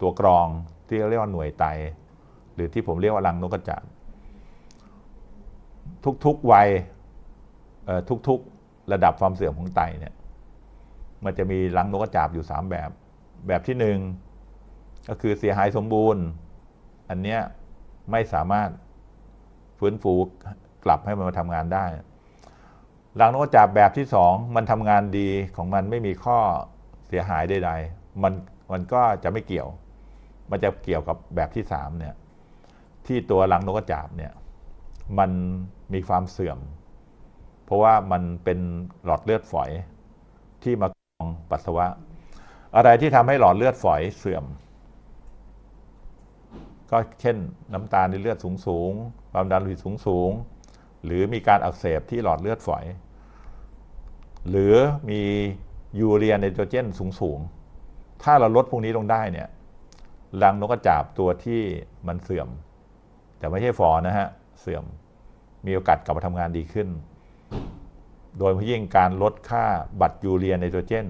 ตัวกรองที่เรียกว่าหน่วยไต หรือที่ผมเรียกว่ารังนกกระจาบทุกๆวัยทุกๆระดับความเสื่อมของไตเนี่ยมันจะมีรังนกกระจาบอยู่ 3 แบบ แบบที่หนึ่งก็คือเสียหายสมบูรณ์ อันเนี้ยไม่สามารถฟื้นฟูกลับให้มันมาทำงานได้รังนกกระจาบแบบที่สองมันทำงานดีของมันไม่มีข้อเสียหายใดๆมัน มันก็จะไม่เกี่ยว มันจะเกี่ยวกับแบบที่สามเนี่ยที่ตัวรังนกกระจาบเนี่ยมันมีความเสื่อม เพราะว่ามันเป็นหลอดเลือดฝอยที่มากรองปัสสาวะ อะไรที่ทำให้หลอดเลือดฝอยเสื่อม ก็เช่นน้ำตาลในเลือดสูงสูงความดันโลหิตสูงสูงหรือมีการอักเสบที่หลอดเลือดฝอย หรือมียูเรียไนโตรเจนสูงสูง ถ้าเราลดพวกนี้ลงได้เนี่ยรังนกกระจาบตัวที่มันเสื่อม แต่ไม่ใช่ฟอนะฮะ เสื่อมมีโอกาสกลับมาทำงานดีขึ้น โดยเฉพาะยิ่งการลดค่าบัตรยูเรียไนโตรเจน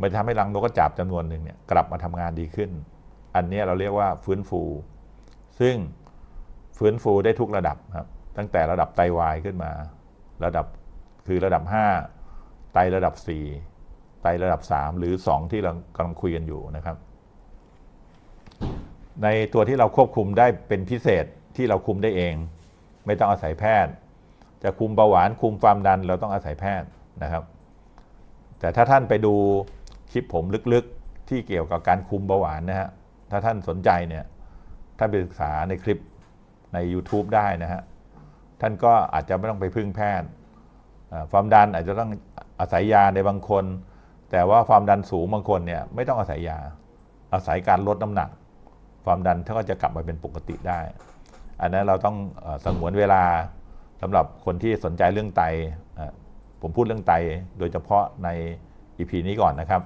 มันทำให้รังนกกระจาบจำนวนหนึ่งเนี่ยกลับมาทำงานดีขึ้น อันนี้เราเรียกว่าฟื้นฟู ซึ่งฟื้นฟูได้ทุกระดับครับ ตั้งแต่ระดับไตวายขึ้นมา ระดับคือระดับ 5 ไตระดับ 4 ไตระดับ 3 หรือ 2 ที่เรากำลังคุยกันอยู่นะครับ ในตัวที่เราควบคุมได้เป็นพิเศษที่เราคุมได้เอง ไม่ต้องอาศัยแพทย์ จะคุมเบาหวานคุมความดันเราต้องอาศัยแพทย์นะครับ แต่ถ้าท่านไปดูคลิปผมลึกๆที่เกี่ยวกับการคุมเบาหวานนะฮะถ้าท่านสนใจเนี่ยท่านไปศึกษาในคลิปใน YouTube ได้นะฮะท่านก็อาจจะไม่ต้องไปพึ่งแพทย์ความดันอาจจะต้องอาศัยยาในบางคน แต่ว่าความดันสูงบางคนเนี่ยไม่ต้องอาศัยยา อาศัยการลดน้ำหนัก ความดันท่าก็จะกลับมาเป็นปกติได้ อันนั้นเราต้องสงวนเวลาสำหรับคนที่สนใจเรื่องไตผมพูดเรื่องไตโดยเฉพาะในอีพีนี้ก่อนนะครับ